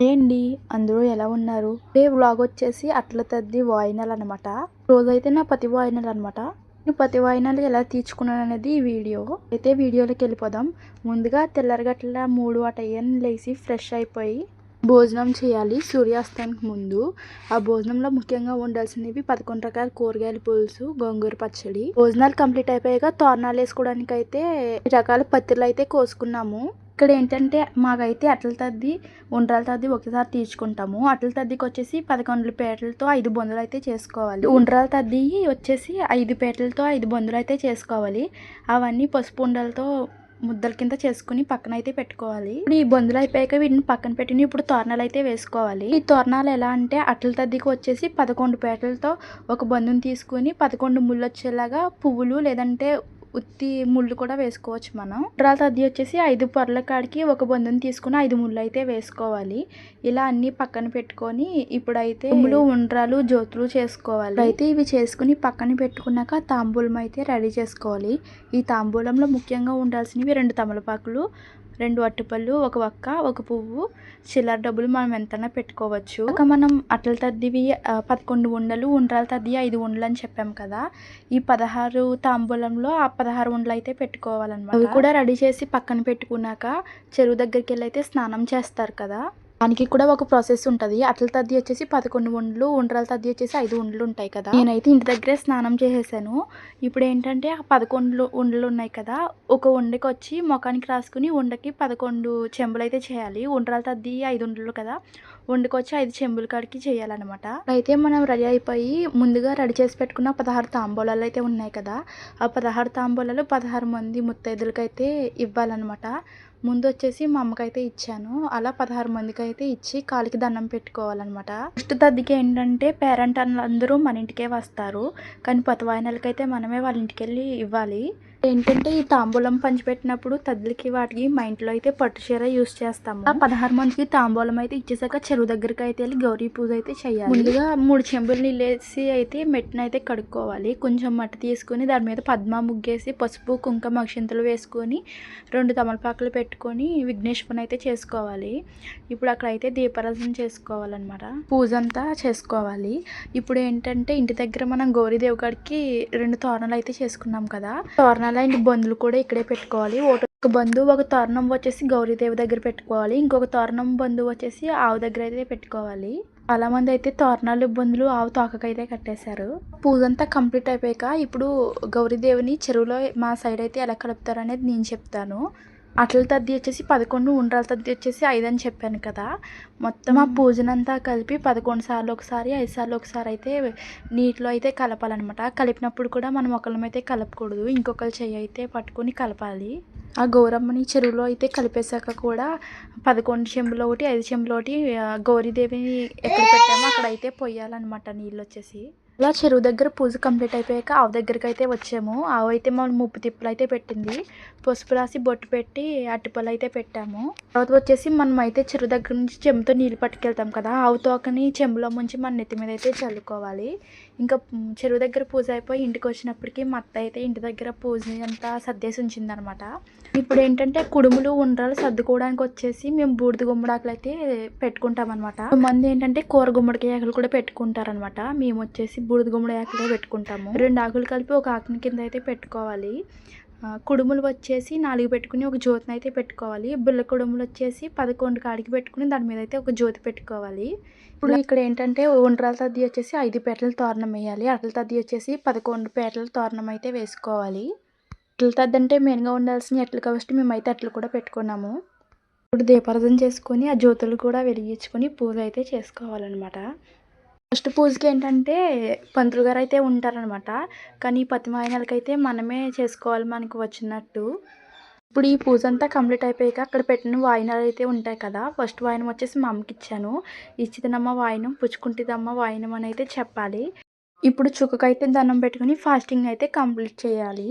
ఏండి అందరూ ఎలా ఉన్నారు? ఏ వ్లాగ్ వచ్చేసి అట్ల తద్ది వాయినాలు అనమాట. రోజైతే నా పతి వాయినాలు అనమాట. నేను పతి వాయినాలు ఎలా తీర్చుకున్నాను అనేది ఈ వీడియో. అయితే వీడియోలోకి వెళ్ళిపోదాం. ముందుగా తెల్లరగట్ల మూడు అట లేచి ఫ్రెష్ అయిపోయి భోజనం చేయాలి సూర్యాస్తానికి ముందు. ఆ భోజనంలో ముఖ్యంగా ఉండాల్సినవి పదకొండు రకాల కూరగాయల పులుసు గోంగూర పచ్చడి. భోజనాలు కంప్లీట్ అయిపోయాక తోరణాలు వేసుకోవడానికి అయితే రకాల పత్తిలు అయితే కోసుకున్నాము. ఇక్కడ ఏంటంటే మాకైతే అట్ల తద్ది ఉండ్రాల తద్ది ఒకసారి తీర్చుకుంటాము. అట్ల తద్దికి వచ్చేసి పదకొండు పేటలతో ఐదు బొందులు అయితే చేసుకోవాలి. ఉండ్రాల తద్ది వచ్చేసి ఐదు పేటలతో ఐదు బొందులు అయితే చేసుకోవాలి. అవన్నీ పసుపు ఉండలతో ముద్దల కింద చేసుకుని పక్కన అయితే పెట్టుకోవాలి. ఇప్పుడు ఈ బొందులు అయిపోయాక వీటిని పక్కన పెట్టిన ఇప్పుడు తోరణాలు అయితే వేసుకోవాలి. ఈ తోరణాలు ఎలా అంటే అట్ల తద్దికి వచ్చేసి పదకొండు పేటలతో ఒక బొందుని తీసుకుని పదకొండు ముళ్ళు వచ్చేలాగా పువ్వులు లేదంటే ఉత్తి ముళ్ళు కూడా వేసుకోవచ్చు మనం. ఉండ్రాల తద్ది వచ్చేసి ఐదు పొరల కాడికి ఒక బొందుని తీసుకుని ఐదు ముళ్ళు అయితే వేసుకోవాలి. ఇలా అన్ని పక్కన పెట్టుకొని ఇప్పుడైతే ముళ్ళు ఉండ్రాలు జ్యోతులు చేసుకోవాలి. అయితే ఇవి చేసుకుని పక్కన పెట్టుకున్నాక తాంబూలం అయితే రెడీ చేసుకోవాలి. ఈ తాంబూలంలో ముఖ్యంగా ఉండాల్సినవి రెండు తమలపాకులు రెండు అట్టుపళ్ళు ఒక వక్క ఒక పువ్వు. చిల్లర డబ్బులు మనం ఎంతైనా పెట్టుకోవచ్చు. ఒక మనం అట్ల తద్దివి పదకొండు ఉండలు ఉండ్రాల తద్ది ఐదు ఉండలు అని చెప్పాం కదా. ఈ పదహారు తాంబూలంలో ఆ పదహారు ఉండలు అయితే పెట్టుకోవాలన్నమాట. అవి కూడా రెడీ చేసి పక్కన పెట్టుకున్నాక చెరువు దగ్గరికి వెళ్ళి అయితే స్నానం చేస్తారు కదా. దానికి కూడా ఒక ప్రాసెస్ ఉంటుంది. అట్ల తద్ది వచ్చేసి పదకొండు ఉండలు ఉండరాల తద్ది వచ్చేసి ఐదు ఉండలు ఉంటాయి కదా. నేనైతే ఇంటి దగ్గరే స్నానం చేసేసాను. ఇప్పుడు ఏంటంటే ఆ పదకొండు ఉండలు ఉన్నాయి కదా ఒక ఉండకి వచ్చి ముఖానికి రాసుకుని ఉండకి పదకొండు చెంబులు అయితే చేయాలి. ఉండ్రాల తద్ది ఐదు ఉండలు కదా వండుకొచ్చి వచ్చి ఐదు చెంబుల కాడికి చేయాలన్నమాట. అయితే మనం రెడీ అయిపోయి ముందుగా రెడీ చేసి పెట్టుకున్న పదహారు తాంబూలాలు అయితే ఉన్నాయి కదా ఆ పదహారు తాంబూలాలు పదహారు మంది ముత్తైదులకైతే ఇవ్వాలన్నమాట. ముందు వచ్చేసి మా అమ్మకైతే ఇచ్చాను. అలా పదహారు మందికి అయితే ఇచ్చి కాలికి దండం పెట్టుకోవాలన్నమాట. ఫస్ట్ తద్దికి ఏంటంటే పేరెంట్ అందరూ మన ఇంటికే వస్తారు. కానీ పతవాయినలకైతే మనమే వాళ్ళ ఇంటికి వెళ్ళి ఇవ్వాలి. ఏంటంటే ఈ తాంబూలం పంచిపెట్టినప్పుడు తద్దికి వాటికి మా ఇంట్లో అయితే పట్టు చీర యూస్ చేస్తాము. పదహారు మందికి తాంబూలం అయితే ఇచ్చేసాక చెరువు దగ్గరికి అయితే వెళ్ళి గౌరీ పూజ అయితే చేయాలి. ముందుగా మూడు చెంబులు నీళ్ళేసి అయితే మెట్టిన అయితే కడుక్కోవాలి. కొంచెం మట్టి తీసుకుని దాని మీద పద్మ ముగ్గేసి పసుపు కుంకుమ అక్షింతలు వేసుకొని రెండు తమలపాకులు పెట్టుకొని విఘ్నేశ్వరుని అయితే చేసుకోవాలి. ఇప్పుడు అక్కడ అయితే దీపారాధన చేసుకోవాలన్నమాట. పూజ అంతా చేసుకోవాలి. ఇప్పుడు ఏంటంటే ఇంటి దగ్గర మనం గౌరీ దేవుగాడికి రెండు తోరణాలు అయితే చేసుకున్నాం కదా. తోరణ తోరణాలు అలాంటి బంధువులు కూడా ఇక్కడే పెట్టుకోవాలి. ఒక బంధువు ఒక తోరణం వచ్చేసి గౌరీదేవి దగ్గర పెట్టుకోవాలి. ఇంకొక తోరణం బంధువు వచ్చేసి ఆవు దగ్గర అయితే పెట్టుకోవాలి. చాలా మంది అయితే తోరణాలు ఇబ్బందులు ఆవు తోకకైతే కట్టేశారు. పూజ అంతా కంప్లీట్ అయిపోయాక ఇప్పుడు గౌరీదేవిని చెరువులో మా సైడ్ అయితే ఎలా కలుపుతారు అనేది నేను చెప్తాను. అట్ల తద్ది వచ్చేసి పదకొండు ఉండ్రాల తద్ది వచ్చేసి ఐదు అని చెప్పాను కదా. మొత్తం ఆ పూజనంతా కలిపి పదకొండు సార్లు ఒకసారి ఐదు సార్లు ఒకసారి అయితే నీటిలో అయితే కలపాలన్నమాట. కలిపినప్పుడు కూడా మనం ఒకళ్ళమైతే కలపకూడదు. ఇంకొకరు చెయ్యి అయితే పట్టుకొని కలపాలి. ఆ గౌరమ్మని చెరువులో అయితే కలిపేశాక కూడా పదకొండు చెంబులు ఒకటి ఐదు చెంబులు ఒకటి గౌరీదేవిని ఎక్కడ పెట్టామో అక్కడ అయితే పొయ్యాలన్నమాట నీళ్ళు వచ్చేసి. అలా చెరువు దగ్గర పూజ కంప్లీట్ అయిపోయాక ఆవు దగ్గరికి అయితే వచ్చాము. ఆవు అయితే మనం ముప్పు తిప్పులు అయితే పెట్టింది. పసుపు రాసి బొట్టు పెట్టి అట్టిపళ్ళు అయితే పెట్టాము. తర్వాత వచ్చేసి మనం అయితే చెరువు దగ్గర నుంచి చెంబుతో నీళ్ళు పట్టుకెళ్తాం కదా ఆవు తోకని చెంబులో ముంచి మన నెత్తి మీద అయితే చల్లుకోవాలి. ఇంకా చెరువు దగ్గర పూజ అయిపోయి ఇంటికి వచ్చినప్పటికీ మా అత్త అయితే ఇంటి దగ్గర పూజ అంతా సర్దేసి ఉంచిందనమాట ఇప్పుడు ఏంటంటే కుడుములు ఉండ్రాలు సర్దుకోవడానికి వచ్చేసి మేము బూడిద గుమ్మడాకులు అయితే పెట్టుకుంటాం అనమాట మంది ఏంటంటే కూర గుమ్మడికాయ ఆకులు కూడా పెట్టుకుంటారనమాట. మేము వచ్చేసి బూడిద గుమ్మడి ఆకులే పెట్టుకుంటాము. రెండు ఆకులు కలిపి ఒక ఆకుని కింద అయితే పెట్టుకోవాలి. కుడుములు వచ్చేసి నాలుగు పెట్టుకుని ఒక జ్యోతిని అయితే పెట్టుకోవాలి. బిళ్ళ కుడుములు వచ్చేసి పదకొండు కాడికి పెట్టుకుని దాని మీద అయితే ఒక జ్యోతి పెట్టుకోవాలి. ఇప్పుడు ఇక్కడ ఏంటంటే ఉండ్రాల తద్ది వచ్చేసి ఐదు పేటల తోరణం వేయాలి. అట్ల తద్ది వచ్చేసి పదకొండు పేటల తోరణం అయితే వేసుకోవాలి. అట్ల తద్ది అంటే మెయిన్గా ఉండాల్సిన ఎట్లు కాబట్టి మేమైతే అట్లు కూడా పెట్టుకున్నాము. ఇప్పుడు దీపారాధన చేసుకొని ఆ జ్యోతులు కూడా వెలిగించుకొని పూజ అయితే చేసుకోవాలన్నమాట. ఫస్ట్ పూజకి ఏంటంటే పంతులు గారు అయితే ఉంటారనమాట కానీ పతిమాయనలకి అయితే మనమే చేసుకోవాలి మనకు వచ్చినట్టు. ఇప్పుడు ఈ పూజ అంతా కంప్లీట్ అయిపోయాక అక్కడ పెట్టిన వాయినాలు అయితే ఉంటాయి కదా. ఫస్ట్ వాయినం వచ్చేసి మా అమ్మకి ఇచ్చాను. ఇచ్చిదనమ్మ వాయినం పుచ్చుకుంటుందమ్మ వాయినం అని అయితే చెప్పాలి. ఇప్పుడు చుక్కకైతే దండం పెట్టుకుని ఫాస్టింగ్ అయితే కంప్లీట్ చేయాలి.